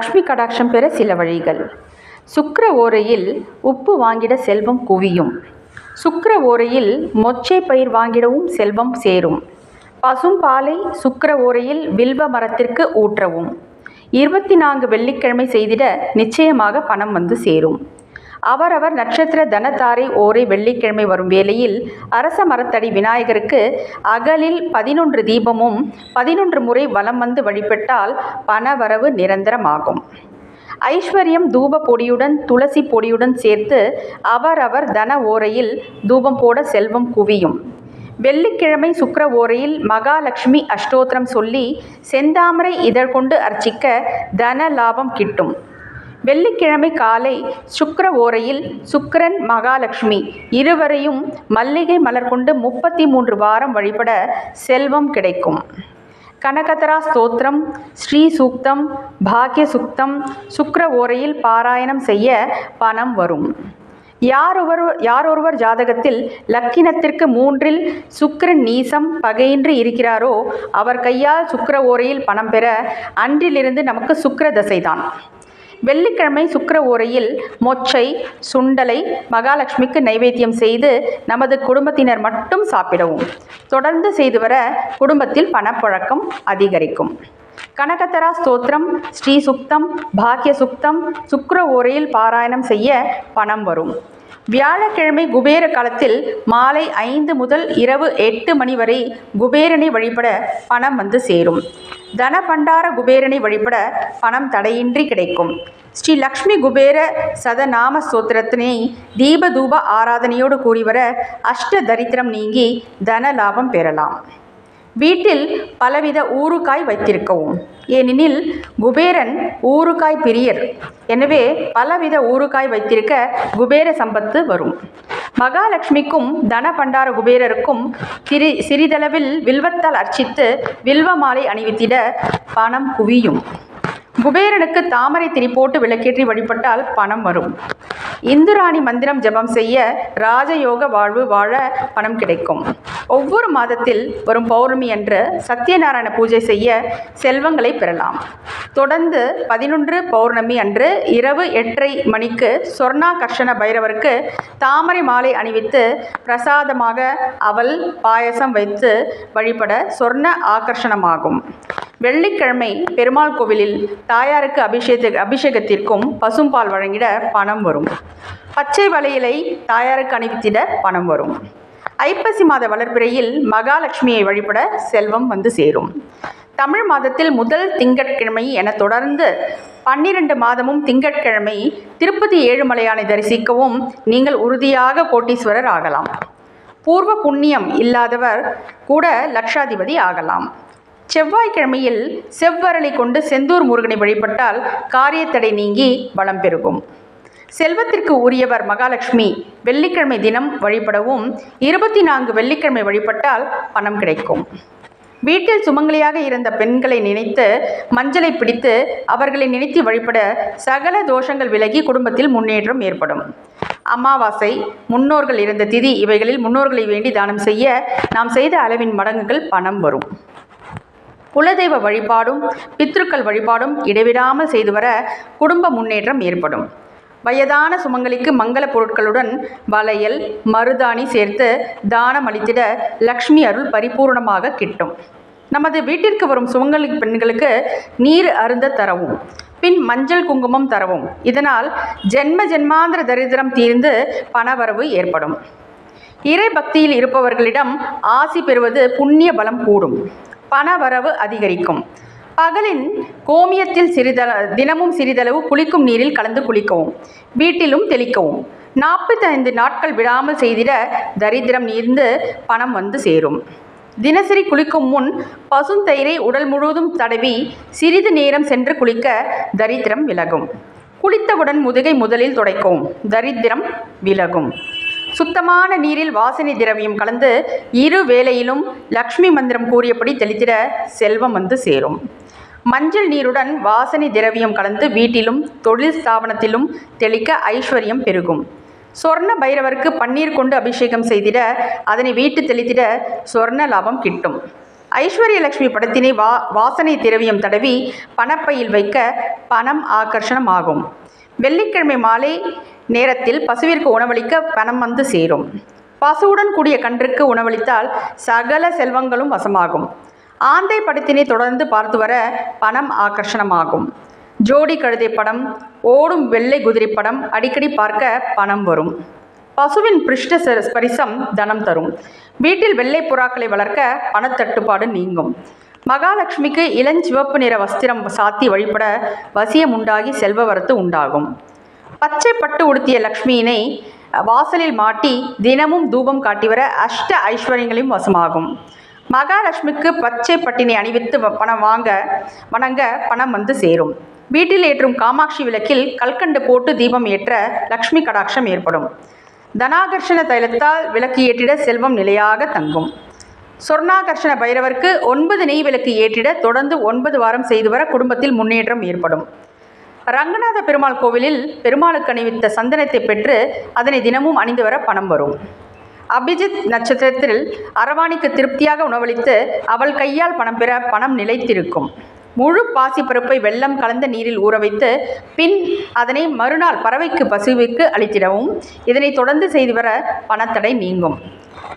லக்ஷ்மி கடாட்சம் பெற சில வழிகள். சுக்கர ஓரையில் உப்பு வாங்கிட செல்வம் குவியும். சுக்கர ஓரையில் மொச்சை பயிர் வாங்கிடவும் செல்வம் சேரும். பசும் பாலை சுக்கர ஓரையில் வில்வ மரத்திற்கு ஊற்றவும். இருபத்தி நான்கு வெள்ளிக்கிழமை செய்திட நிச்சயமாக பணம் வந்து சேரும். அவரவர் நட்சத்திர தனத்தாரை ஓரை வெள்ளிக்கிழமை வரும் வேளையில் அரச மரத்தடி விநாயகருக்கு அகலில் பதினொன்று தீபமும் பதினொன்று முறை வலம் வந்து வழிபட்டால் பணவரவு நிரந்தரமாகும். ஐஸ்வர்யம் தூப பொடியுடன் துளசி பொடியுடன் சேர்த்து அவரவர் தன ஓரையில் தூபம் போட செல்வம் குவியும். வெள்ளிக்கிழமை சுக்கர ஓரையில் மகாலட்சுமி அஷ்டோத்திரம் சொல்லி செந்தாமரை இதழ் கொண்டு அர்ச்சிக்க தன லாபம் கிட்டும். வெள்ளிக்கிழமை காலை சுக்கர ஓரையில் சுக்கரன் மகாலட்சுமி இருவரையும் மல்லிகை மலர் கொண்டு முப்பத்தி மூன்று வாரம் வழிபட செல்வம் கிடைக்கும். கனகதரா ஸ்தோத்திரம் ஸ்ரீ சூக்தம் பாக்ய சுக்தம் சுக்கர ஓரையில் பாராயணம் செய்ய பணம் வரும். யாரொவர் யாரொருவர் ஜாதகத்தில் லக்கினத்திற்கு மூன்றில் சுக்கரன் நீசம் பகையின்றி இருக்கிறாரோ அவர் கையால் சுக்கர ஓரையில் பணம் பெற அன்றிலிருந்து நமக்கு சுக்கர தசைதான். வெள்ளிக்கிழமை சுக்கர ஓரையில் மொச்சை சுண்டலை மகாலட்சுமிக்கு நைவேத்தியம் செய்து நமது குடும்பத்தினர் மட்டும் சாப்பிடவும். தொடர்ந்து செய்து வர குடும்பத்தில் பணப்புழக்கம் அதிகரிக்கும். கனகதரா ஸ்தோத்திரம் ஸ்ரீ சுக்தம் பாக்கிய சுக்தம் சுக்கர ஓரையில் பாராயணம் செய்ய பணம் வரும். வியாழக்கிழமை குபேர காலத்தில் மாலை ஐந்து முதல் இரவு எட்டு மணி வரை குபேரனை வழிபட பணம் வந்து சேரும். தன பண்டார குபேரனை வழிபட பணம் தடையின்றி கிடைக்கும். ஸ்ரீ லக்ஷ்மி குபேர சதநாம ஸ்தோத்திரத்தினை தீப தூப ஆராதனையோடு கூறிவர அஷ்ட தரித்திரம் நீங்கி தன லாபம் பெறலாம். வீட்டில் பலவித ஊறுகாய் வைத்திருக்கவும். ஏனெனில் குபேரன் ஊறுகாய் பிரியர். எனவே பலவித ஊறுகாய் வைத்திருக்க குபேர சம்பத்து வரும். மகாலட்சுமிக்கும் தன பண்டார குபேரருக்கும் சிறி சிறிதளவில் வில்வத்தால் அர்ச்சித்து வில்வ மாலை அணிவித்திட பணம் குவியும். குபேரனுக்கு தாமரை திரி போட்டு விளக்கேற்றி வழிபட்டால் பணம் வரும். இந்துராணி மந்திரம் ஜெபம் செய்ய ராஜயோக வாழ்வு வாழ பணம் கிடைக்கும். ஒவ்வொரு மாதத்தில் வரும் பௌர்ணமி அன்று சத்யநாராயண பூஜை செய்ய செல்வங்களை பெறலாம். தொடர்ந்து பதினொன்று பௌர்ணமி அன்று இரவு எட்டரை மணிக்கு சொர்ணா கர்ஷண பைரவருக்கு தாமரை மாலை அணிவித்து பிரசாதமாக அவல் பாயசம் வைத்து வழிபட சொர்ண ஆகர்ஷணமாகும். வெள்ளிக்கிழமை பெருமாள் கோவிலில் தாயாருக்கு அபிஷேக அபிஷேகத்திற்கும் பசும்பால் வழங்கிட பணம் வரும். பச்சை வளையலை தாயாருக்கு அணிவித்திட பணம் வரும். ஐப்பசி மாத வளர்பிறையில் மகாலட்சுமியை வழிபட செல்வம் வந்து சேரும். தமிழ் மாதத்தில் முதல் திங்கட்கிழமை என தொடர்ந்து பன்னிரண்டு மாதமும் திங்கட்கிழமை திருப்பதி ஏழுமலையானை தரிசிக்கவும் நீங்கள் உறுதியாக கோட்டீஸ்வரர் ஆகலாம். பூர்வ புண்ணியம் இல்லாதவர் கூட லட்சாதிபதி ஆகலாம். செவ்வாய்க்கிழமையில் செவ்வரளி கொண்டு செந்தூர் முருகனை வழிபட்டால் காரியத்தடை நீங்கி பலம் பெருகும். செல்வத்திற்கு உரியவர் மகாலட்சுமி. வெள்ளிக்கிழமை தினம் வழிபடவும் இருபத்தி நான்கு வெள்ளிக்கிழமை வழிபட்டால் பணம் கிடைக்கும். வீட்டில் சுமங்கலியாக இருந்த பெண்களை நினைத்து மஞ்சளை பிடித்து அவர்களை நினைத்து வழிபட சகல தோஷங்கள் விலகி குடும்பத்தில் முன்னேற்றம் ஏற்படும். அமாவாசை முன்னோர்கள் இருந்த திதி இவைகளில் முன்னோர்களை வேண்டி தானம் செய்ய நாம் செய்த அளவின் மடங்குகள் பணம் வரும். குலதெய்வ வழிபாடும் பித்ருக்கள் வழிபாடும் இடைவிடாமல் செய்து வர குடும்ப முன்னேற்றம் ஏற்படும். வயதான சுமங்கலிக்கு மங்கள பொருட்களுடன் வளையல் மருதாணி சேர்த்து தானம் அளித்திட லக்ஷ்மி அருள் பரிபூர்ணமாக கிட்டும். நமது வீட்டிற்கு வரும் சுமங்கலி பெண்களுக்கு நீர் அருந்த தரவும் பின் மஞ்சள் குங்குமம் தரவும். இதனால் ஜென்ம ஜென்மாந்திர தரித்திரம் தீர்ந்து பணவரவு ஏற்படும். இறை பக்தியில் இருப்பவர்களிடம் ஆசி பெறுவது புண்ணிய பலம் கூடும். பணவரவு அதிகரிக்கும். பகலின் கோமியத்தில் சிறிதள தினமும் சிறிதளவு குளிக்கும் நீரில் கலந்து குளிக்கவும் வீட்டிலும் தெளிக்கவும். நாற்பத்தைந்து நாட்கள் விடாமல் செய்திட தரித்திரம் நீர்ந்து பணம் வந்து சேரும். தினசரி குளிக்கும் முன் பசுந்தயிரை உடல் முழுவதும் தடவி சிறிது நேரம் சென்று குளிக்க தரித்திரம் விலகும். குளித்தவுடன் முதுகை முதலில் துடைக்கவும் தரித்திரம் விலகும். சுத்தமான நீரில் வாசனை திரவியம் கலந்து இரு வேளையிலும் லக்ஷ்மி மந்திரம் கூறியபடி தெளித்திட செல்வம் வந்து சேரும். மஞ்சள் நீருடன் வாசனை திரவியம் கலந்து வீட்டிலும் தொழில் ஸ்தாபனத்திலும் தெளிக்க ஐஸ்வர்யம் பெருகும். சொர்ண பைரவருக்கு பன்னீர் கொண்டு அபிஷேகம் செய்திட அதனை வீட்டு தெளித்திட சொர்ண லாபம் கிட்டும். ஐஸ்வர்யலட்சுமி படத்தினை வா வாசனை திரவியம் தடவி பணப்பையில் வைக்க பணம் ஆகர்ஷணமாகும். வெள்ளிக்கிழமை மாலை நேரத்தில் பசுவிற்கு உணவளிக்க பணம் வந்து சேரும். பசுவுடன் கூடிய கன்றுக்கு உணவளித்தால் சகல செல்வங்களும் வசமாகும். ஆந்தை படத்தினை தொடர்ந்து பார்த்து வர பணம் ஆகர்ஷணமாகும். ஜோடி கழுதை படம் ஓடும் வெள்ளை குதிரை படம் அடிக்கடி பார்க்க பணம் வரும். பசுவின் பிருஷ்ட ஸ்பரிசம் தனம் தரும். வீட்டில் வெள்ளை புறாக்களை வளர்க்க பணத்தட்டுப்பாடு நீங்கும். மகாலட்சுமிக்கு இளஞ்சிவப்பு நிற வஸ்திரம் சாத்தி வழிபட வசியம் உண்டாகி செல்வ வரத்து உண்டாகும். பச்சை பட்டு உடுத்திய லக்ஷ்மியினை வாசலில் மாட்டி தினமும் தூபம் காட்டி வர அஷ்ட ஐஸ்வர்யங்களையும் வசமாகும். மகாலட்சுமிக்கு பச்சை பட்டினி அணிவித்து வ- பணம் வாங்க வணங்க பணம் வந்து சேரும். வீட்டில் ஏற்றும் காமாட்சி விளக்கில் கல்கண்டு போட்டு தீபம் ஏற்ற லக்ஷ்மி கடாட்சம் ஏற்படும். தனாகர்ஷண தைலத்தால் விளக்கு ஏற்றிட செல்வம் நிலையாக தங்கும். சொர்ணாகர்ஷண பைரவருக்கு ஒன்பது நெய் விளக்கு ஏற்றிட தொடர்ந்து ஒன்பது வாரம் செய்து வர குடும்பத்தில் முன்னேற்றம் ஏற்படும். ரங்கநாத பெருமாள் கோவிலில் பெருமாளுக்கு அணிவித்த சந்தனத்தை பெற்று அதனை தினமும் அணிந்து வர பணம் வரும். அபிஜித் நட்சத்திரத்தில் அரவாணிக்கு திருப்தியாக உணவளித்து அவள் கையால் பணம் பெற பணம் நிலைத்திருக்கும். முழு பாசிப்பருப்பை வெள்ளம் கலந்த நீரில் ஊற வைத்து பின் அதனை மறுநாள் பறவைக்கு பசுவிற்கு அளித்திடவும் இதனை தொடர்ந்து செய்து வர பணத்தடை நீங்கும்.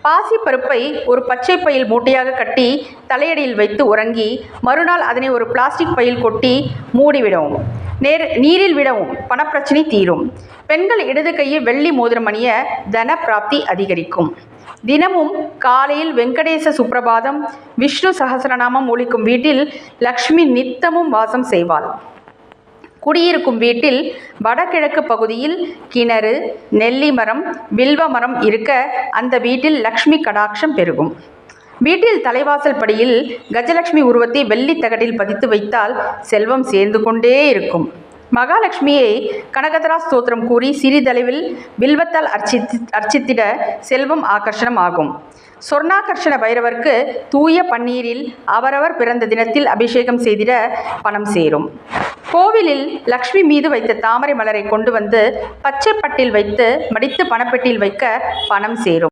பாசிப்பருப்பை ஒரு பச்சை பையில் மூட்டையாக கட்டி தலையடியில் வைத்து உறங்கி மறுநாள் அதனை ஒரு பிளாஸ்டிக் பையில் கொட்டி மூடிவிடவும். நேர் நீரில் விடவும். பணப்பிரச்சனை தீரும். பெண்கள் இடது கையில் வெள்ளி மோதிரம் அணிய தன பிராப்தி அதிகரிக்கும். தினமும் காலையில் வெங்கடேச சுப்பிரபாதம் விஷ்ணு சகசரநாமம் ஒழிக்கும் வீட்டில் லக்ஷ்மி நித்தமும் வாசம் செய்வாள். குடியிருக்கும் வீட்டில் வடகிழக்கு பகுதியில் கிணறு நெல்லி மரம் வில்வ மரம் இருக்க அந்த வீட்டில் லக்ஷ்மி கடாட்சம் பெருகும். வீட்டில் தலைவாசல் படியில் கஜலட்சுமி உருவத்தை வெள்ளி தகட்டில் பதித்து வைத்தால் செல்வம் சேர்ந்து கொண்டே இருக்கும். மகாலட்சுமியை கனகதரா ஸ்தோத்திரம் கூறி சிறிதளவில் வில்வத்தால் அர்ச்சித்து அர்ச்சித்திட செல்வம் ஆகர்ஷணம் ஆகும் சொர்ணாகர்ஷண பைரவருக்கு தூய பன்னீரில் அவரவர் பிறந்த தினத்தில் அபிஷேகம் செய்திட பணம் சேரும். கோவிலில் லக்ஷ்மி மீது வைத்த தாமரை மலரை கொண்டு வந்து பச்சைப்பட்டில் வைத்து மடித்து பணப்பெட்டியில் வைக்க பணம் சேரும்.